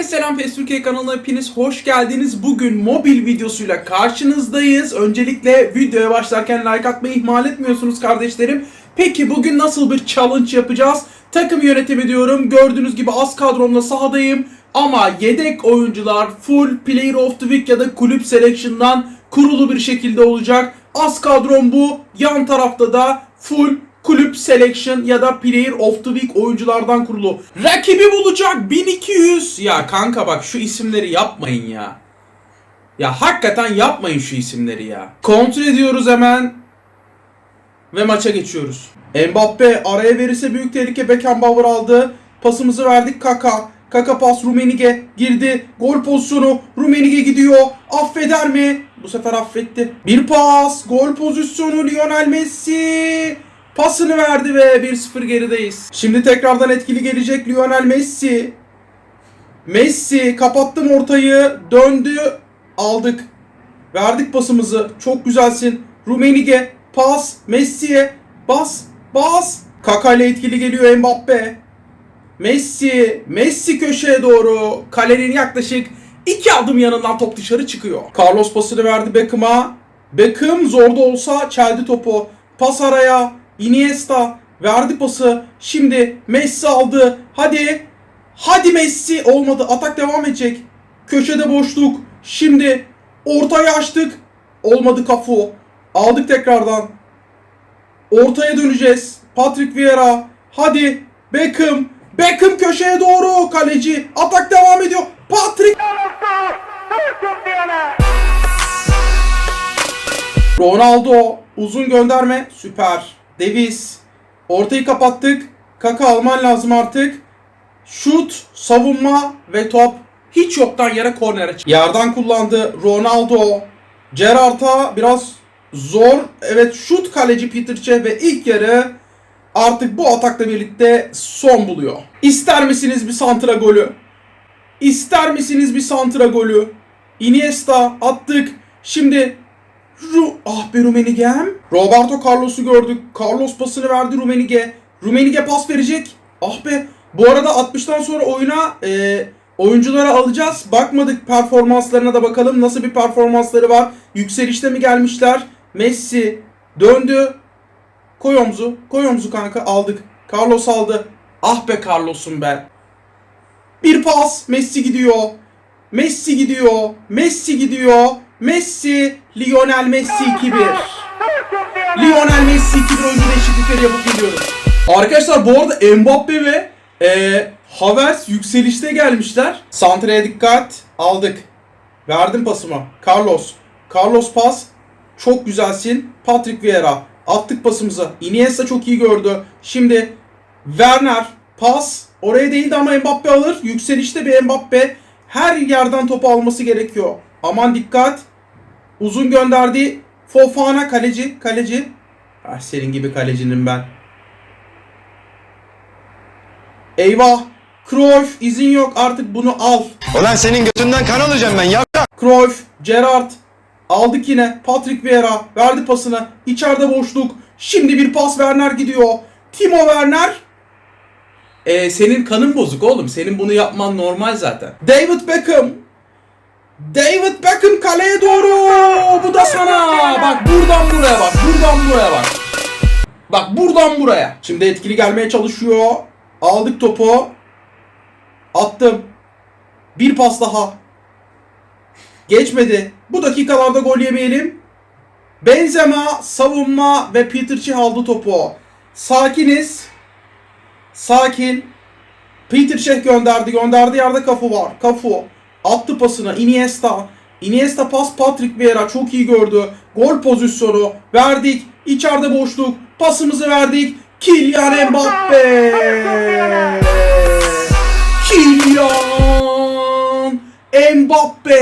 Herkese selam PES Türkiye kanalına hepiniz hoş geldiniz. Bugün mobil videosuyla karşınızdayız. Öncelikle videoya başlarken like atmayı ihmal etmiyorsunuz kardeşlerim. Peki bugün nasıl bir challenge yapacağız? Takım yönetimi diyorum. Gördüğünüz gibi az kadromla sahadayım. Ama yedek oyuncular full player of the week ya da kulüp selection'dan kurulu bir şekilde olacak. Az kadrom bu. Yan tarafta da full kulüp selection ya da player of the week oyunculardan kurulu. Rakibi bulacak 1200. Ya kanka bak şu isimleri yapmayın ya. Ya hakikaten yapmayın şu isimleri ya. Kontrol ediyoruz hemen. Ve maça geçiyoruz. Mbappe araya verirse büyük tehlike Beckenbauer aldı. Pasımızı verdik Kaka. Kaka pas Rumenige girdi. Gol pozisyonu. Rumenige gidiyor. Affeder mi? Bu sefer affetti. Bir pas. Gol pozisyonu Lionel Messi. Pasını verdi ve 1-0 gerideyiz. Şimdi tekrardan etkili gelecek Lionel Messi. Messi kapattım ortayı. Döndü. Aldık. Verdik pasımızı. Çok güzelsin. Rumenige pas Messi'ye bas bas. Kaka ile etkili geliyor Mbappe. Messi, Messi köşeye doğru. Kalenin yaklaşık iki adım yanından top dışarı çıkıyor. Carlos pasını verdi Beckham'a. Beckham zorda olsa çeldi topu. Pas araya. Iniesta verdi pası. Şimdi Messi aldı. Hadi. Hadi Messi. Olmadı. Atak devam edecek. Köşede boşluk. Şimdi ortaya açtık. Olmadı kafu. Aldık tekrardan. Ortaya döneceğiz. Patrick Vieira. Hadi. Beckham. Beckham köşeye doğru. Kaleci. Atak devam ediyor. Patrick. Ronaldo. Uzun gönderme. Süper. Davis. Ortayı kapattık. Kaka alman lazım artık. Şut, savunma ve top hiç yoktan yere kornere çıktı. Yerden kullandı Ronaldo. Gerrard'a biraz zor. Evet şut kaleci Peter ve ilk yarı artık bu atakla birlikte son buluyor. İster misiniz bir santra golü? İster misiniz bir santra golü? Iniesta attık. Şimdi Ru ah be Rumenigem. Roberto Carlos'u gördük. Carlos pasını verdi Rumenige. Rumenige pas verecek. Ah be. Bu arada 60'tan sonra oyuna e, oyuncuları alacağız. Bakmadık performanslarına da bakalım. Nasıl bir performansları var. Yükselişte mi gelmişler? Messi döndü. Koy omzu. Koy omzu kanka. Aldık. Carlos aldı. Ah be Carlos'um be. Bir pas. Messi gidiyor. Messi gidiyor. Messi gidiyor. Messi. Lionel Messi 2-1. Lionel Messi 2-1 oyuncu değişiklikleri yapıp geliyoruz. Arkadaşlar bu arada Mbappe ve e, Havertz yükselişte gelmişler. Santra'ya dikkat. Aldık. Verdim pasıma. Carlos. Carlos pas. Çok güzelsin. Patrick Vieira. Attık pasımızı. Iniesta çok iyi gördü. Şimdi Werner pas. Oraya değildi ama Mbappe alır. Yükselişte bir Mbappe. Her yerden topu alması gerekiyor. Aman dikkat. Uzun gönderdi. Fofana kaleci. Kaleci. Ah, senin gibi kalecinin ben. Eyvah. Cruyff izin yok artık bunu al. Ulan senin götünden kan alacağım ben ya. Cruyff, Gerrard. Aldık yine. Patrick Vieira verdi pasını. İçeride boşluk. Şimdi bir pas Werner gidiyor. Timo Werner. Ee, senin kanın bozuk oğlum. Senin bunu yapman normal zaten. David Beckham. David Beckham kaleye doğru. Bu da sana. Bak buradan buraya bak. Buradan buraya bak. Bak buradan buraya. Şimdi etkili gelmeye çalışıyor. Aldık topu. Attım. Bir pas daha. Geçmedi. Bu dakikalarda gol yemeyelim. Benzema, savunma ve Peter Cech aldı topu. Sakiniz. Sakin. Peter Cech gönderdi. Gönderdiği yerde Kafu var. Kafu. Attı pasına. Iniesta. Iniesta pas Patrick Vieira çok iyi gördü. Gol pozisyonu verdik. İçeride boşluk. Pasımızı verdik. Kylian Mbappe. Kylian Mbappe.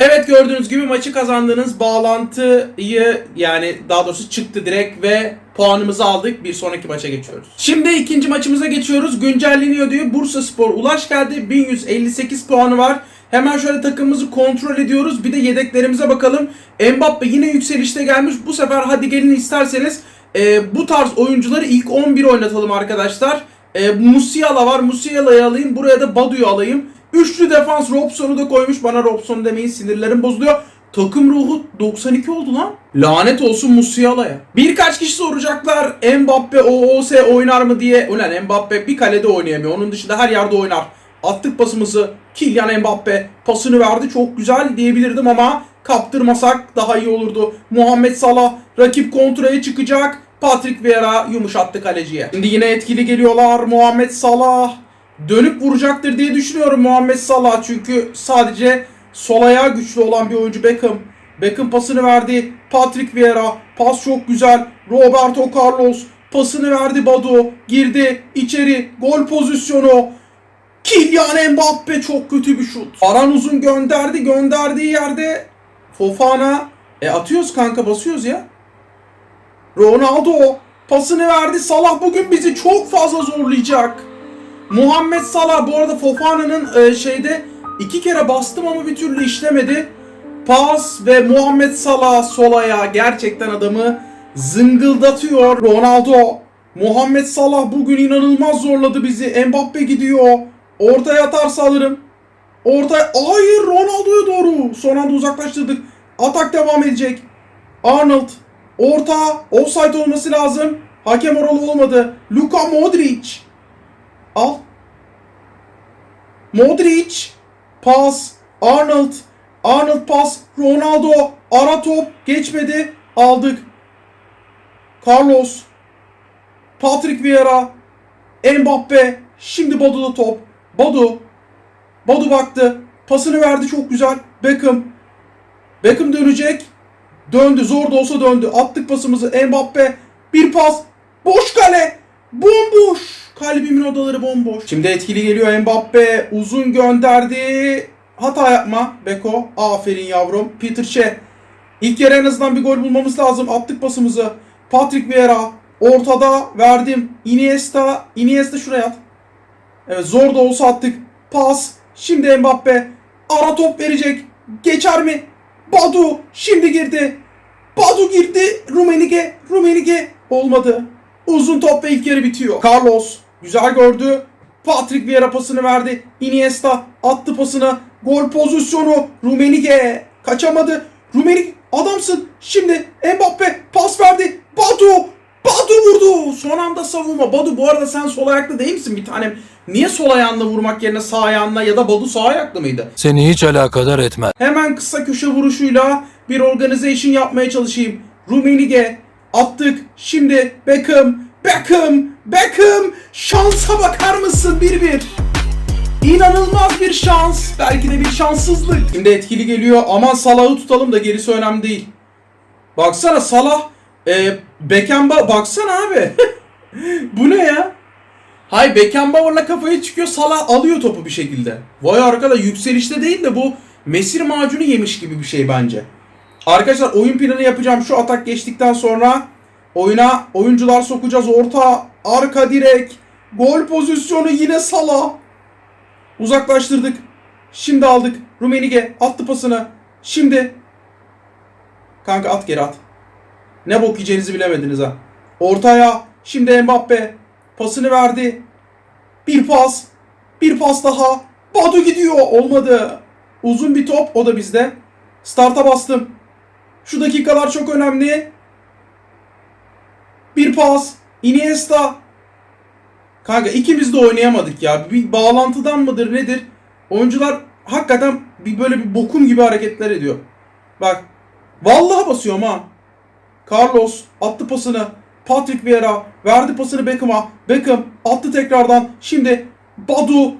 Evet gördüğünüz gibi maçı kazandınız. Bağlantıyı yani daha doğrusu çıktı direkt ve puanımızı aldık. Bir sonraki maça geçiyoruz. Şimdi ikinci maçımıza geçiyoruz. Güncelleniyor diyor. Bursa Spor Ulaş geldi. 1158 puanı var. Hemen şöyle takımımızı kontrol ediyoruz. Bir de yedeklerimize bakalım. Mbappe yine yükselişte gelmiş. Bu sefer hadi gelin isterseniz e, bu tarz oyuncuları ilk 11 oynatalım arkadaşlar. E, Musiala var. Musiala'yı alayım. Buraya da Badu'yu alayım. Üçlü defans Robson'u da koymuş. Bana Robson demeyin sinirlerim bozuluyor. Takım ruhu 92 oldu lan. Lanet olsun Musiala'ya. Birkaç kişi soracaklar Mbappe OOS oynar mı diye. Ulan Mbappe bir kalede oynayamıyor. Onun dışında her yerde oynar. Attık pasımızı. Kylian Mbappe pasını verdi. Çok güzel diyebilirdim ama kaptırmasak daha iyi olurdu. Muhammed Salah rakip kontraya çıkacak. Patrick Vieira yumuşattı kaleciye. Şimdi yine etkili geliyorlar. Muhammed Salah dönüp vuracaktır diye düşünüyorum Muhammed Salah. Çünkü sadece sol ayağı güçlü olan bir oyuncu Beckham. Beckham pasını verdi. Patrick Vieira pas çok güzel. Roberto Carlos pasını verdi Badu. Girdi içeri gol pozisyonu. Kylian Mbappe çok kötü bir şut. Aran uzun gönderdi. Gönderdiği yerde Fofana e atıyoruz kanka basıyoruz ya. Ronaldo pasını verdi. Salah bugün bizi çok fazla zorlayacak. Muhammed Salah bu arada Fofana'nın e, şeyde iki kere bastım ama bir türlü işlemedi. Pas ve Muhammed Salah sol ayağı gerçekten adamı zıngıldatıyor. Ronaldo Muhammed Salah bugün inanılmaz zorladı bizi. Mbappe gidiyor. Ortaya atarsa alırım. Orta hayır Ronaldo'ya doğru. Son anda uzaklaştırdık. Atak devam edecek. Arnold orta offside olması lazım. Hakem oralı olmadı. Luka Modric. Al. Modric. Pas. Arnold. Arnold pas. Ronaldo. Ara top. Geçmedi. Aldık. Carlos. Patrick Vieira. Mbappe. Şimdi Badu'da top. Badu. Badu baktı. Pasını verdi çok güzel. Beckham. Beckham dönecek. Döndü. Zor da olsa döndü. Attık pasımızı. Mbappe. Bir pas. Boş kale. Bomboş. Kalbimin odaları bomboş. Şimdi etkili geliyor Mbappe. Uzun gönderdi. Hata yapma Beko. Aferin yavrum. Peter Shea. İlk yarı en azından bir gol bulmamız lazım. Attık pasımızı. Patrick Vieira. Ortada verdim. Iniesta. Iniesta şuraya at. Evet zor da olsa attık. Pas. Şimdi Mbappe. Ara top verecek. Geçer mi? Badu. Şimdi girdi. Badu girdi. Rumenige. Rumenige. Olmadı. Uzun top ve ilk yarı bitiyor. Carlos. Güzel gördü. Patrick Vieira pasını verdi. Iniesta attı pasını. Gol pozisyonu. Rumenige. Kaçamadı. Rumenige adamsın. Şimdi Mbappe pas verdi. Badu. Badu vurdu. Son anda savunma. Badu bu arada sen sol ayaklı değil misin bir tanem? Niye sol ayağınla vurmak yerine sağ ayağınla ya da Badu sağ ayaklı mıydı? Seni hiç alakadar etmez. Hemen kısa köşe vuruşuyla bir organization yapmaya çalışayım. Rumenige attık. Şimdi Beckham, Beckham, Beckham. Şansa bakar mısın 1-1? İnanılmaz bir şans. Belki de bir şanssızlık. Şimdi etkili geliyor. Aman Salah'ı tutalım da gerisi önemli değil. Baksana Salah e, Beckenbauer baksana abi. Bu ne ya? Hay Beckenbauer'la kafaya çıkıyor Salah alıyor topu bir şekilde. Vay arkadaş yükselişte değil de bu mesir macunu yemiş gibi bir şey bence. Arkadaşlar oyun planı yapacağım. Şu atak geçtikten sonra oyuna oyuncular sokacağız. Orta, arka direk, gol pozisyonu yine Salah. Uzaklaştırdık. Şimdi aldık. Rumenige attı pasını. Şimdi Kanka at geri at. Ne bok yiyeceğinizi bilemediniz ha. Ortaya. Şimdi Mbappe. Pasını verdi. Bir pas. Bir pas daha. Badu gidiyor. Olmadı. Uzun bir top. O da bizde. Start'a bastım. Şu dakikalar çok önemli. Bir pas. Iniesta. Kanka ikimiz de oynayamadık ya. Bir bağlantıdan mıdır nedir? Oyuncular hakikaten bir böyle bir bokum gibi hareketler ediyor. Bak. Vallahi basıyorum ha. Carlos attı pasını. Patrick Vieira verdi pasını Beckham'a. Beckham attı tekrardan. Şimdi Badu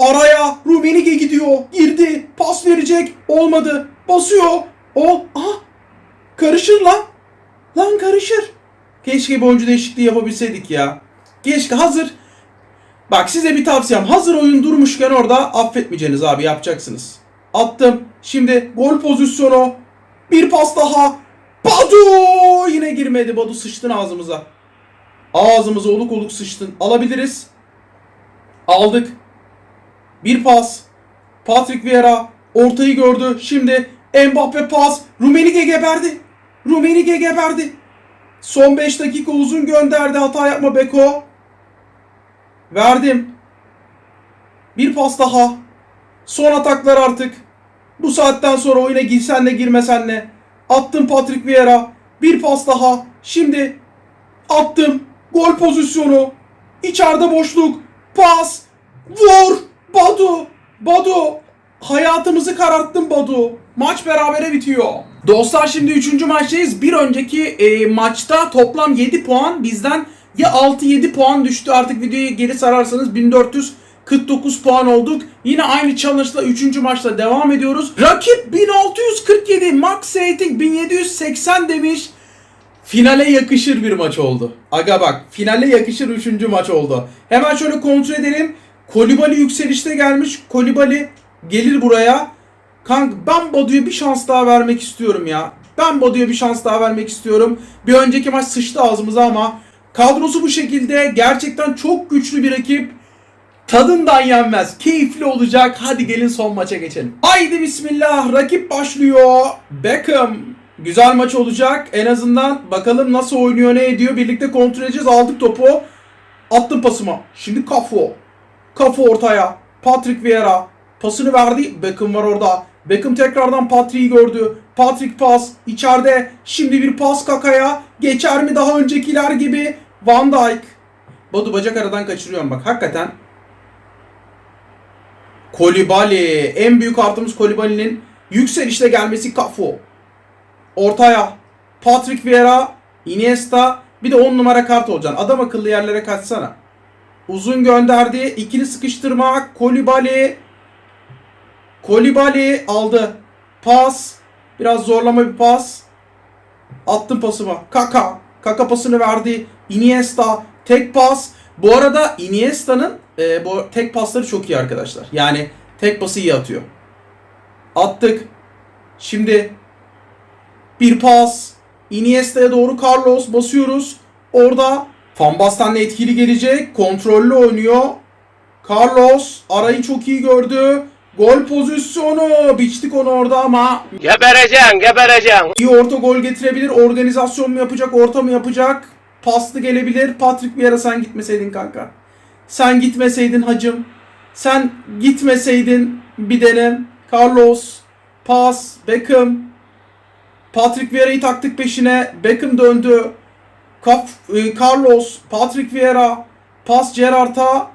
araya Rumenige gidiyor. Girdi. Pas verecek. Olmadı. Basıyor. O aha karışır lan. Lan karışır. Keşke bir oyuncu değişikliği yapabilseydik ya. Keşke hazır. Bak size bir tavsiyem. Hazır oyun durmuşken orada affetmeyeceğiniz abi yapacaksınız. Attım. Şimdi gol pozisyonu. Bir pas daha. Badu yine girmedi. Badu sıçtın ağzımıza. Ağzımıza oluk oluk sıçtın. Alabiliriz. Aldık. Bir pas. Patrick Vieira ortayı gördü. Şimdi Mbappe pas. Rumenige geberdi. Rumenige geberdi. Son 5 dakika uzun gönderdi. Hata yapma Beko. Verdim. Bir pas daha. Son ataklar artık. Bu saatten sonra oyuna girsen de girmesen de. Attım Patrick Vieira. Bir pas daha. Şimdi attım. Gol pozisyonu. İçeride boşluk. Pas. Vur. Badu. Badu. Hayatımızı kararttın Badu. Maç berabere bitiyor. Dostlar şimdi 3. maçtayız. Bir önceki e, maçta toplam 7 puan bizden ya 6-7 puan düştü. Artık videoyu geri sararsanız 1449 puan olduk. Yine aynı challenge'la 3. maçta devam ediyoruz. Rakip 1647, max rating 1780 demiş. Finale yakışır bir maç oldu. Aga bak finale yakışır 3. maç oldu. Hemen şöyle kontrol edelim. Kolibali yükselişte gelmiş. Kolibali gelir buraya. Kanka ben Badu'ya bir şans daha vermek istiyorum ya. Ben Badu'ya bir şans daha vermek istiyorum. Bir önceki maç sıçtı ağzımıza ama kadrosu bu şekilde gerçekten çok güçlü bir ekip. Tadından yenmez. Keyifli olacak. Hadi gelin son maça geçelim. Haydi bismillah. Rakip başlıyor. Beckham. Güzel maç olacak. En azından bakalım nasıl oynuyor ne ediyor. Birlikte kontrol edeceğiz. Aldık topu. Attım pasıma. Şimdi Kafo. Kafo ortaya. Patrick Vieira. Pasını verdi. Beckham var orada. Beckham tekrardan Patrick'i gördü. Patrick pas. içeride. Şimdi bir pas Kaka'ya. Geçer mi daha öncekiler gibi? Van Dijk. Badu bacak aradan kaçırıyorum bak. Hakikaten Kolibali. En büyük artımız Kolibali'nin yükselişte gelmesi Cafu. Ortaya. Patrick Vieira. Iniesta. Bir de 10 numara kart olacaksın. Adam akıllı yerlere kaçsana. Uzun gönderdi. İkili sıkıştırma. Kolibali. Kolibali aldı. Pas. Biraz zorlama bir pas. Attım pasıma. Kaka. Kaka pasını verdi. Iniesta. Tek pas. Bu arada Iniesta'nın e, bu tek pasları çok iyi arkadaşlar. Yani tek pası iyi atıyor. Attık. Şimdi bir pas. Iniesta'ya doğru Carlos basıyoruz. Orada Van Basten de etkili gelecek. Kontrollü oynuyor. Carlos arayı çok iyi gördü. Gol pozisyonu. Biçtik onu orada ama Gebereceksin, gebereceksin. İyi orta gol getirebilir. Organizasyon mu yapacak, orta mı yapacak? Paslı gelebilir. Patrick Vieira sen gitmeseydin kanka. Sen gitmeseydin hacım. Sen gitmeseydin bir denem. Carlos. Pas. Beckham. Patrick Vieira'yı taktık peşine. Beckham döndü. Kaf, e, Carlos. Patrick Vieira. Pas Gerrard'a.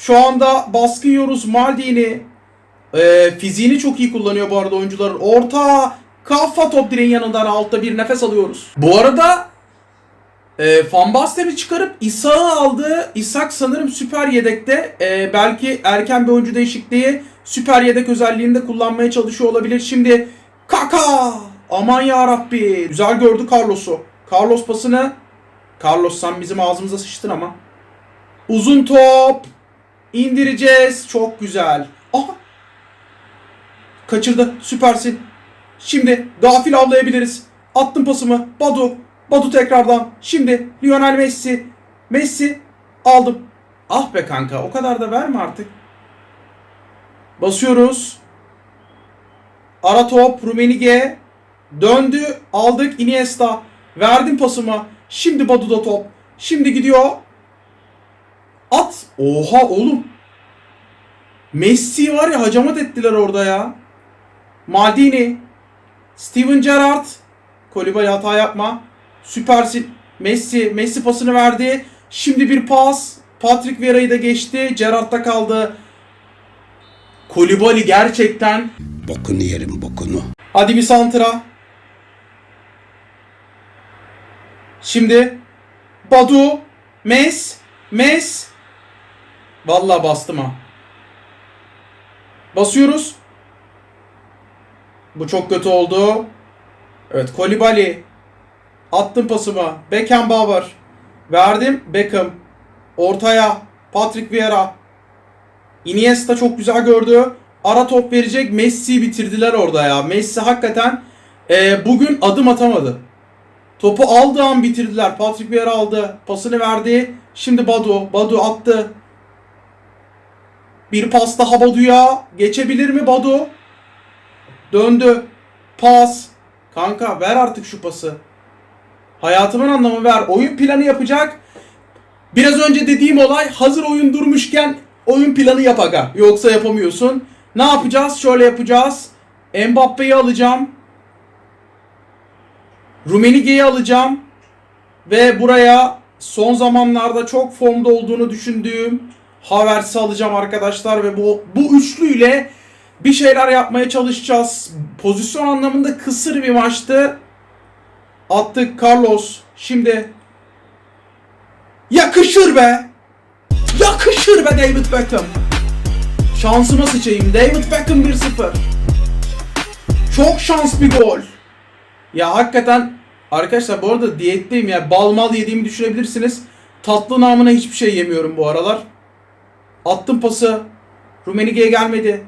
Şu anda baskı yiyoruz Maldini. Ee, fiziğini çok iyi kullanıyor bu arada oyuncuların. Orta kafa top direğin yanından altta bir nefes alıyoruz. Bu arada e, Van Basten'i çıkarıp İshak'ı aldı. İshak sanırım süper yedekte. E, belki erken bir oyuncu değişikliği süper yedek özelliğini de kullanmaya çalışıyor olabilir. Şimdi Kaka! Aman ya Rabbi. Güzel gördü Carlos'u. Carlos pasını Carlos sen bizim ağzımıza sıçtın ama. Uzun top. İndireceğiz. Çok güzel. Aha Kaçırdı. Süpersin. Şimdi gafil avlayabiliriz. Attım pasımı. Badu. Badu tekrardan. Şimdi Lionel Messi. Messi. Aldım. Ah be kanka. O kadar da verme artık. Basıyoruz. Ara top. Rumenige. Döndü. Aldık. Iniesta. Verdim pasımı. Şimdi Badu'da top. Şimdi gidiyor. At. Oha oğlum. Messi var ya hacamat ettiler orada ya. Maldini. Steven Gerrard. Kolibali hata yapma. Süpersin. Messi. Messi pasını verdi. Şimdi bir pas. Patrick Vieira'yı da geçti. Gerrard'da kaldı. Kolibali gerçekten. Bokunu yerim bokunu. Hadi bir santra. Şimdi Badu. Mes. Mes. Vallahi bastım ha. Basıyoruz. Bu çok kötü oldu. Evet Kolibali. Attım pasımı. Beckenbauer. Verdim. Beckham. Ortaya. Patrick Vieira. Iniesta çok güzel gördü. Ara top verecek. Messi bitirdiler orada ya. Messi hakikaten e, bugün adım atamadı. Topu aldığı an bitirdiler. Patrick Vieira aldı. Pasını verdi. Şimdi Badu. Badu attı. Bir pas daha Badu'ya. Geçebilir mi Badu? Döndü. Pas. Kanka ver artık şu pası. Hayatımın anlamı ver. Oyun planı yapacak. Biraz önce dediğim olay hazır oyun durmuşken oyun planı yap aga. Yoksa yapamıyorsun. Ne yapacağız? Şöyle yapacağız. Mbappe'yi alacağım. Rumenige'yi alacağım. Ve buraya son zamanlarda çok formda olduğunu düşündüğüm Havertz'i alacağım arkadaşlar ve bu bu üçlüyle bir şeyler yapmaya çalışacağız. Pozisyon anlamında kısır bir maçtı. Attık Carlos. Şimdi yakışır be. Yakışır be David Beckham. Şansıma sıçayım. David Beckham 1-0. Çok şans bir gol. Ya hakikaten arkadaşlar bu arada diyetteyim ya. Bal mal yediğimi düşünebilirsiniz. Tatlı namına hiçbir şey yemiyorum bu aralar. Attım pası. Rumenige'ye gelmedi.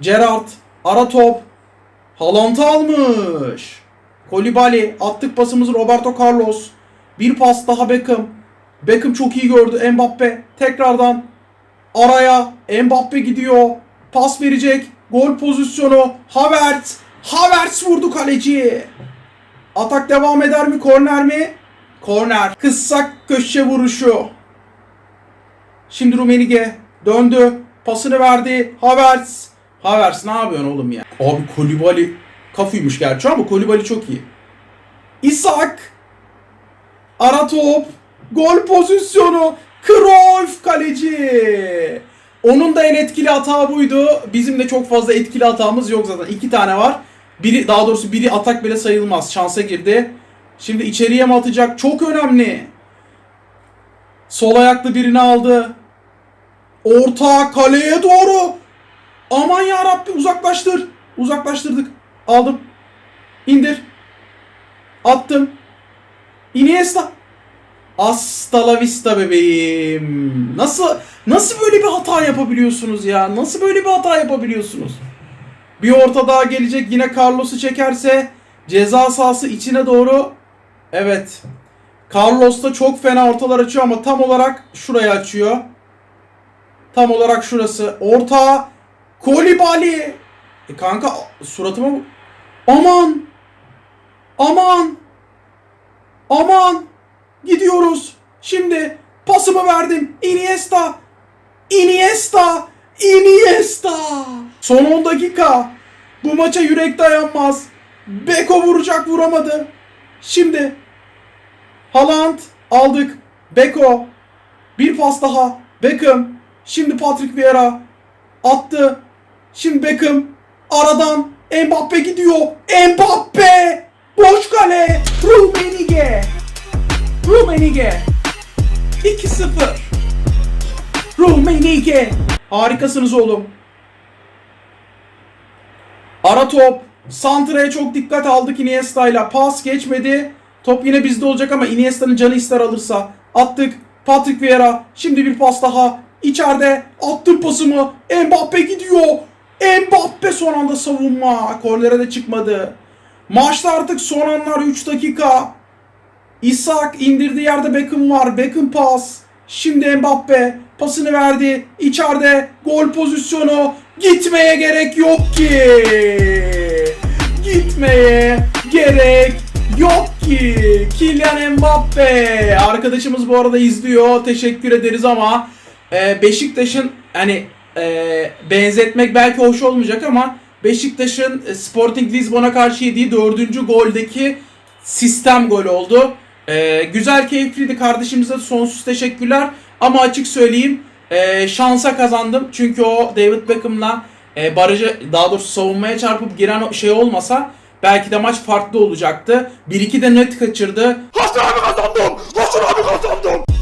Gerrard. Ara top. Haaland'ı almış. Kolibali. Attık pasımızı Roberto Carlos. Bir pas daha Beckham. Beckham çok iyi gördü. Mbappe. Tekrardan araya. Mbappe gidiyor. Pas verecek. Gol pozisyonu. Havertz. Havertz vurdu kaleci. Atak devam eder mi? Korner mi? Korner. Kıssak köşe vuruşu. Şimdi Rumenige döndü. Pasını verdi. Havertz. Havertz ne yapıyorsun oğlum ya? Abi Kolibali kafuymuş gerçi ama Kolibali çok iyi. İshak. Ara top. Gol pozisyonu. Cruyff kaleci. Onun da en etkili hata buydu. Bizim de çok fazla etkili hatamız yok zaten. İki tane var. Biri daha doğrusu biri atak bile sayılmaz. Şansa girdi. Şimdi içeriye mi atacak? Çok önemli. Sol ayaklı birini aldı. Orta kaleye doğru. Aman ya Rabbi uzaklaştır. Uzaklaştırdık. Aldım. İndir. Attım. Iniesta. Hasta la vista bebeğim. Nasıl nasıl böyle bir hata yapabiliyorsunuz ya? Nasıl böyle bir hata yapabiliyorsunuz? Bir orta daha gelecek yine Carlos'u çekerse ceza sahası içine doğru evet. Carlos da çok fena ortalar açıyor ama tam olarak şurayı açıyor. Tam olarak şurası. Orta Kolibali. E kanka suratıma Aman. Aman. Aman. Gidiyoruz. Şimdi pasımı verdim. Iniesta. Iniesta. Iniesta. Son 10 dakika. Bu maça yürek dayanmaz. Beko vuracak vuramadı. Şimdi Haaland aldık. Beko. Bir pas daha. Beckham. Şimdi Patrick Vieira. Attı. Şimdi Beckham. Aradan Mbappe gidiyor. Mbappe. Boş kale. Rummenigge. Rummenigge. 2-0. Rummenigge. Harikasınız oğlum. Ara top. Santra'ya çok dikkat aldık Iniesta'yla. Pas geçmedi. Top yine bizde olacak ama Iniesta'nın canı ister alırsa. Attık. Patrick Vieira. Şimdi bir pas daha. İçeride. Attım pasımı. Mbappe gidiyor. Mbappe son anda savunma. Kornere de çıkmadı. Maçta artık son anlar 3 dakika. İshak indirdiği yerde Beckham var. Beckham pas. Şimdi Mbappe pasını verdi. İçeride gol pozisyonu. Gitmeye gerek yok ki. Gitmeye gerek yok ki. Kylian Mbappe. Arkadaşımız bu arada izliyor. Teşekkür ederiz ama e, Beşiktaş'ın hani e, benzetmek belki hoş olmayacak ama Beşiktaş'ın e, Sporting Lisbon'a karşı yediği dördüncü goldeki sistem gol oldu. E, güzel keyifliydi kardeşimize sonsuz teşekkürler ama açık söyleyeyim e, şansa kazandım çünkü o David Beckham'la e, barajı daha doğrusu savunmaya çarpıp giren şey olmasa belki de maç farklı olacaktı. 1-2 de net kaçırdı. Hasan abi kazandım. Hasan abi kazandım.